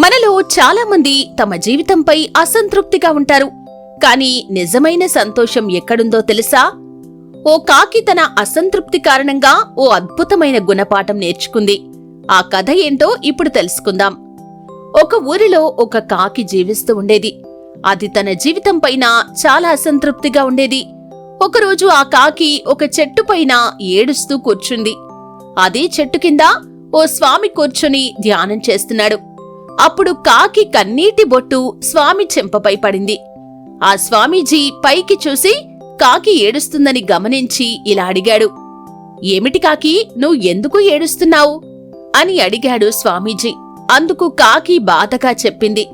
మనలో చాలా మంది తమ జీవితంపై అసంతృప్తిగా ఉంటారు. కానీ నిజమైన సంతోషం ఎక్కడుందో తెలుసా? ఓ కాకి తన అసంతృప్తి కారణంగా ఓ అద్భుతమైన గుణపాఠం నేర్చుకుంది. ఆ కథ ఏంటో ఇప్పుడు తెలుసుకుందాం. ఒక ఊరిలో ఒక కాకి జీవిస్తూ ఉండేది. అది తన జీవితం పైన చాలా అసంతృప్తిగా ఉండేది. ఒకరోజు ఆ కాకి ఒక చెట్టు పైన ఏడుస్తూ కూర్చుంది. అదే చెట్టు కింద ఓ స్వామి కూర్చుని ధ్యానం చేస్తున్నాడు. అప్పుడు కాకి కన్నీటి బొట్టు స్వామి చెంపపై పడింది. ఆ స్వామీజీ పైకి చూసి కాకి ఏడుస్తుందని గమనించి ఇలా అడిగాడు. ఏమిటి కాకి నువ్వు ఎందుకు ఏడుస్తున్నావు? అని అడిగాడు స్వామీజీ. అందుకు కాకి బాధగా చెప్పింది.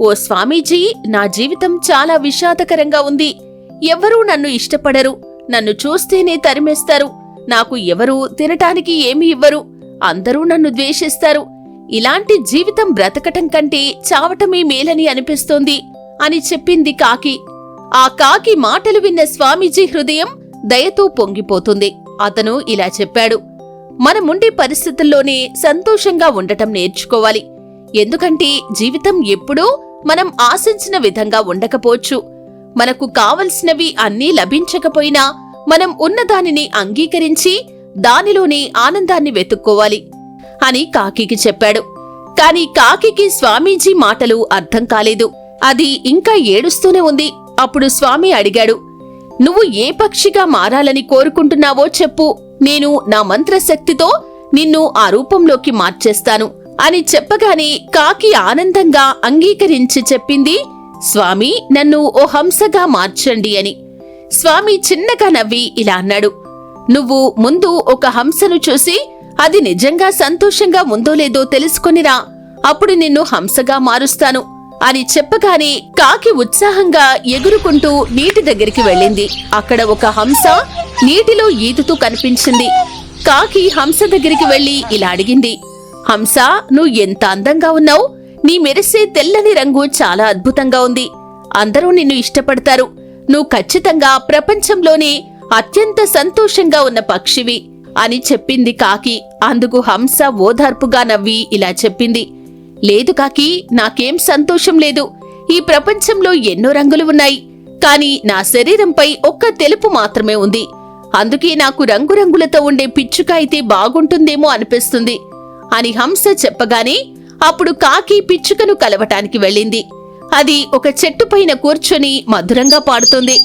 ఓ స్వామీజీ నా జీవితం చాలా విషాదకరంగా ఉంది. ఎవ్వరూ నన్ను ఇష్టపడరు. నన్ను చూస్తేనే తరిమేస్తారు. నాకు ఎవరూ తినటానికి ఏమీ ఇవ్వరు. అందరూ నన్ను ద్వేషిస్తారు. ఇలాంటి జీవితం బ్రతకటం కంటే చావటమే మేలని అనిపిస్తోంది అని చెప్పింది కాకి. ఆ కాకి మాటలు విన్న స్వామీజీ హృదయం దయతో పొంగిపోతుంది. అతను ఇలా చెప్పాడు. మనముండే పరిస్థితుల్లోనే సంతోషంగా ఉండటం నేర్చుకోవాలి. ఎందుకంటే జీవితం ఎప్పుడూ మనం ఆశించిన విధంగా ఉండకపోవచ్చు. మనకు కావలసినవి అన్నీ లభించకపోయినా మనం ఉన్నదానిని అంగీకరించి దానిలోనే ఆనందాన్ని వెతుక్కోవాలి. అని కాకికి చెప్పాడు. కాని కాకికి స్వామీజీ మాటలు అర్థం కాలేదు. అది ఇంకా ఏడుస్తూనే ఉంది. అప్పుడు స్వామి అడిగాడు నువ్వు ఏ పక్షిగా మారాలని కోరుకుంటున్నావో చెప్పు. నేను నా మంత్రశక్తితో నిన్ను ఆ రూపంలోకి మార్చేస్తాను అని చెప్పగానే కాకి ఆనందంగా అంగీకరించి చెప్పింది స్వామి నన్ను ఓ హంసగా మార్చండి అని. స్వామి చిన్నగా నవ్వి ఇలా అన్నాడు నువ్వు ముందు ఒక హంసను చూసి అది నిజంగా సంతోషంగా ఉందో లేదో తెలుసుకొనిరా. అప్పుడు నిన్ను హంసగా మారుస్తాను అని చెప్పగానే కాకి ఉత్సాహంగా ఎగురుకుంటూ నీటి దగ్గరికి వెళ్ళింది. అక్కడ ఒక హంస నీటిలో ఈదుతూ కనిపించింది. కాకి హంస దగ్గరికి వెళ్ళి ఇలా అడిగింది హంస నువ్వు ఎంత అందంగా ఉన్నావు. నీ మెరిసే తెల్లని రంగు చాలా అద్భుతంగా ఉంది. అందరూ నిన్ను ఇష్టపడతారు. నువ్వు ఖచ్చితంగా ప్రపంచంలోనే అత్యంత సంతోషంగా ఉన్న పక్షివి. అని చెప్పింది కాకి. అందుకు హంస ఓదార్పుగా నవ్వి ఇలా చెప్పింది. లేదు కాకి నాకేం సంతోషం లేదు. ఈ ప్రపంచంలో ఎన్నో రంగులు ఉన్నాయి. కాని నా శరీరంపై ఒక్క తెలుపు మాత్రమే ఉంది. అందుకే నాకు రంగురంగులతో ఉండే పిచ్చుక అయితే బాగుంటుందేమో అనిపిస్తుంది అని హంస చెప్పగానే అప్పుడు కాకి పిచ్చుకను కలవటానికి వెళ్ళింది. అది ఒక చెట్టు పైన కూర్చొని మధురంగా పాడుతుంది.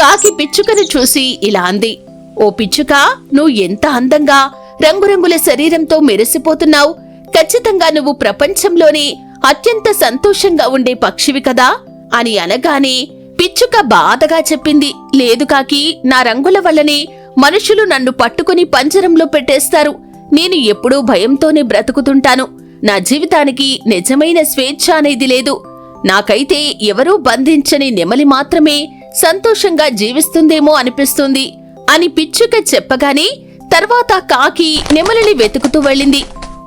కాకి పిచ్చుకను చూసి ఇలా అంది. ఓ పిచ్చుక నువ్వు ఎంత అందంగా రంగురంగుల శరీరంతో మెరిసిపోతున్నావు. ఖచ్చితంగా నువ్వు ప్రపంచంలోనే అత్యంత సంతోషంగా ఉండే పక్షివి కదా అని అనగానే పిచ్చుక బాధగా చెప్పింది. లేదు కాకి నా రంగుల వల్లనే మనుషులు నన్ను పట్టుకుని పంజరంలో పెట్టేస్తారు. నేను ఎప్పుడూ భయంతోనే బ్రతుకుతుంటాను. నా జీవితానికి నిజమైన స్వేచ్ఛ అనేది లేదు. నాకైతే ఎవరూ బంధించని నెమలి మాత్రమే సంతోషంగా జీవిస్తుందేమో అనిపిస్తుంది. అని పిచ్చుక చెప్పగానే తర్వాత కాకి నెమలిని వెతుకుతూ వెళ్ళింది.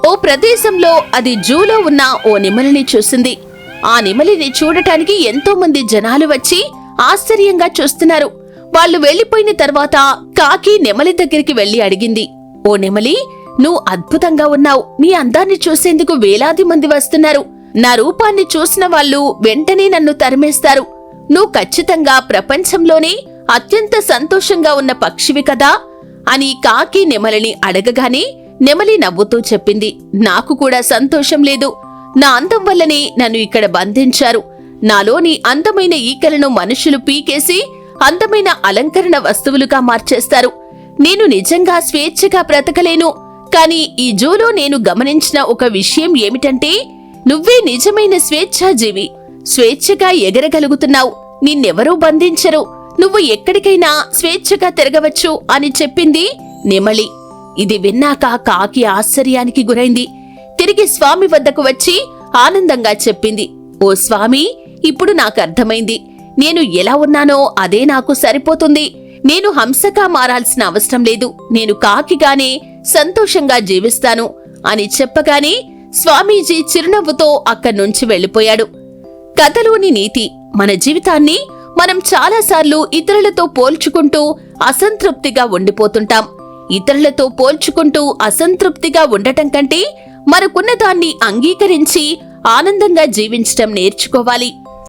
ఓ ప్రదేశంలో అది జూలో ఉన్న ఓ నెమలిని చూసింది. ఆ నెమలిని చూడటానికి ఎంతో మంది జనాలు వచ్చి ఆశ్చర్యంగా చూస్తున్నారు. వాళ్ళు వెళ్ళిపోయిన తర్వాత కాకి నెమలి దగ్గరికి వెళ్ళి అడిగింది ఓ నెమలి నువ్వు అద్భుతంగా ఉన్నావు. నీ అందాన్ని చూసేందుకు వేలాది మంది వస్తున్నారు. నా రూపాన్ని చూసిన వాళ్ళు వెంటనే నన్ను తరిమేస్తారు. నువ్వు ఖచ్చితంగా ప్రపంచంలోనే అత్యంత సంతోషంగా ఉన్న పక్షివి కదా? అని కాకి నెమలిని అడగగానే నెమలి నవ్వుతూ చెప్పింది. నాకు కూడా సంతోషం లేదు. నా అందం వల్లనే నన్ను ఇక్కడ బంధించారు. నాలోని అందమైన ఈకలను మనుషులు పీకేసి అందమైన అలంకరణ వస్తువులుగా మార్చేస్తారు. నేను నిజంగా స్వేచ్ఛగా బ్రతకలేను. కాని ఈ జూలో నేను గమనించిన ఒక విషయం ఏమిటంటే నువ్వే నిజమైన స్వేచ్ఛాజీవి. స్వేచ్ఛగా ఎగరగలుగుతున్నావు. నిన్నెవరూ బంధించరు. నువ్వు ఎక్కడికైనా స్వేచ్ఛగా తిరగవచ్చు అని చెప్పింది నెమలి. ఇది విన్నాక కాకి ఆశ్చర్యానికి గురైంది. తిరిగి స్వామి వద్దకు వచ్చి ఆనందంగా చెప్పింది. ఓ స్వామి ఇప్పుడు నాకు అర్థమైంది. నేను ఎలా ఉన్నానో అదే నాకు సరిపోతుంది. నేను హంసగా మారాల్సిన అవసరం లేదు. నేను కాకిగానే సంతోషంగా జీవిస్తాను అని చెప్పగానే స్వామీజీ చిరునవ్వుతో అక్కడి నుంచి వెళ్ళిపోయాడు. కథలోని నీతి మన జీవితాన్ని మనం చాలాసార్లు ఇతరులతో పోల్చుకుంటూ అసంతృప్తిగా ఉండిపోతుంటాం. ఇతరులతో పోల్చుకుంటూ అసంతృప్తిగా ఉండటం కంటే మనకున్న దాన్ని అంగీకరించి ఆనందంగా జీవించటం నేర్చుకోవాలి.